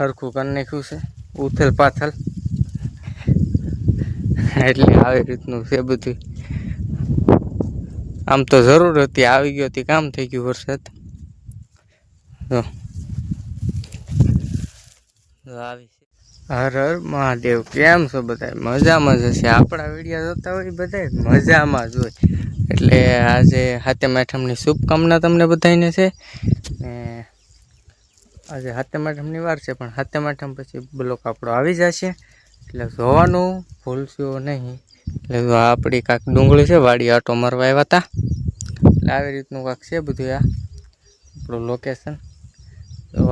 હરખું કરી નાખ્યું છે. ઉથલ પાથલ. એટલે આવી રીતનું છે બધું. આમ તો જરૂર હતી, આવી ગયો હતી, કામ થઈ ગયું વરસાદ. આવી હર હર મહાદેવ, કેમ છો બધા મજામાં જ હશે. આપણા વિડીયા જોતા હોય બધા મજામાં જ હોય. એટલે આજે હાથે આઠમની શુભકામના તમને બધાને છે. ને આજે હાથમ આઠમની વાર છે, પણ હાથમ આઠમ પછી બ્લોક આપણો આવી જશે. એટલે જોવાનું ભૂલશો નહીં. એટલે આ આપણી કાંક ડુંગળી છે, વાડી આટો મારવા આવ્યા હતા એટલે આવી રીતનું કાંક છે બધું આ, આપણું લોકેશન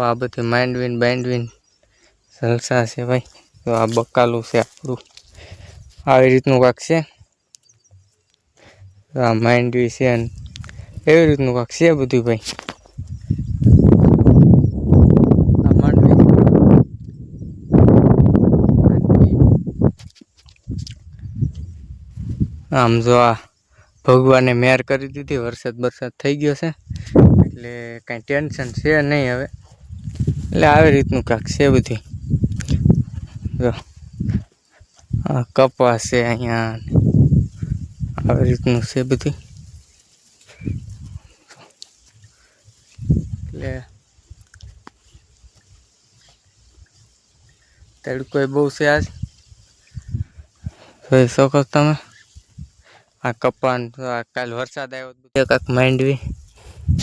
આ બધું માંડવીન બાઇન્ડવીન જલસા છે ભાઈ. તો આ બકાલું છે આપણું. આવી રીતનું કાંક છે. આ માંડવી છે એવી રીતનું કાંક છે બધું ભાઈ આ માંડવી આમ જો આ ભગવાને મેર કરી દીધી, વરસાદ બરસાદ થઈ ગયો છે. એટલે કાંઈ ટેન્શન છે નહીં હવે. એટલે આવી રીતનું કાંક છે બધી જો, આ કપાસ છે અહીંયા આવી રીતનું છે બધી એટલે તડકો બહુ છે આજ. જોઈ શકો તમે? આ કપાન કાલ વરસાદ આવ્યો કાંક માંડવી.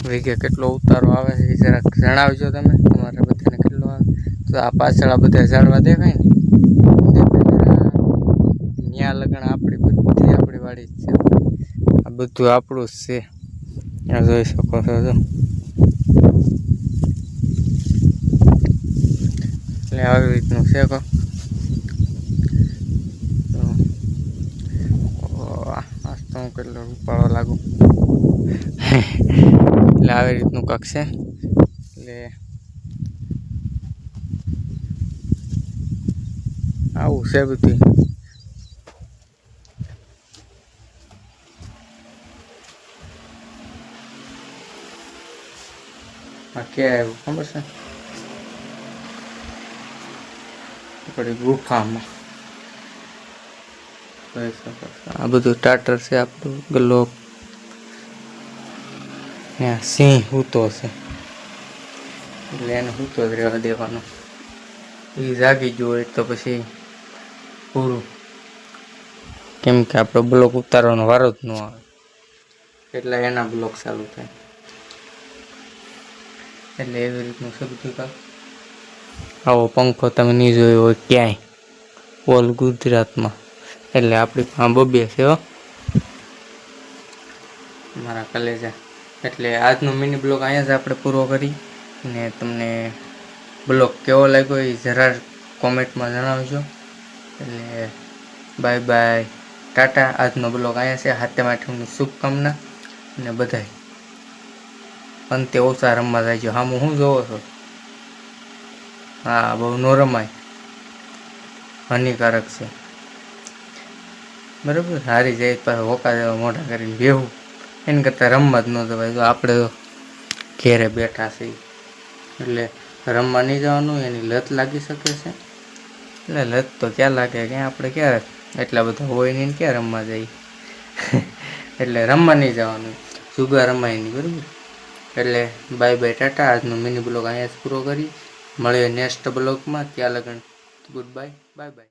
વીઘે કેટલો ઉતારો આવે છે એ જરાક જણાવજો તમે. તમારે બધાને કેટલો આવે. તો આ પાછળ આ બધા ઝાડવા દેખાય ને? ત્યાં લગ્ન આપણી બધી આપણી વાડી જ છે. આ બધું આપણું જ છે. આ જોઈ શકો છો તો એટલે આવી રીતનું છે કો આજ તો હું કેટલો રૂપાળો લાગુ. એટલે આવી રીતનું કાંક છે. એટલે આવું છે બધું. ક્યાં આવ્યું? ખબર છે? ગુફામાં. આ બધું ટાટર છે આપણું ગલ્લો ત્યાં સિંહ હૂતો છે. એટલે એને હૂતો જ રહેવા દેવાનો. એ જાગી ગયો હોય તો પછી પૂરું. કેમ કે આપણો બ્લોક ઉતારવાનો વારો જ ન આવે. એટલે એના બ્લોક ચાલુ થાય. એટલે એવી રીતનું બધું આવો પંખો તમે નહીં જોયો હોય ક્યાંય. ઓલ ગુજરાતમાં. એટલે આપણી પાસે બબે છે, હો. મારા કલેજા. એટલે આજનો મિની બ્લોગ અહીંયા જ આપણે પૂરો કરી ને તમને બ્લોગ કેવો લાગ્યો એ જરા કોમેન્ટમાં જણાવજો. એટલે બાય બાય ટાટા, આજનો બ્લોગ અહીંયા છે. હાથે આઠમની શુભકામના અને બધાય. અંતે ઓછા રમવા જાય છે હા હું જોવો છો? હા, બહુ નો રમાય. હાનિકારક છે. બરાબર? હારી જાય પાસે હોકા જેવા મોટા કરીને બેહું. એને કરતાં રમવા જ ન જવાય. તો આપણે ઘેરે બેઠા છીએ, એટલે રમવા નહીં જવાનું એની લત લાગી શકે છે? એટલે લત તો ક્યાં લાગે? ક્યાં આપણે ક્યારે એટલા બધા હોય નહીં ક્યાં રમવા જઈએ? એટલે રમવા નહીં જવાનું. જુગા રમાય નહીં, બરાબર? એટલે બાય બાય ટાટા. આજનો મિની બ્લોગ અહીંયા જ પૂરો કરી મળીએ નેક્સ્ટ બ્લોગમાં ત્યાં લગન. Good bye bye bye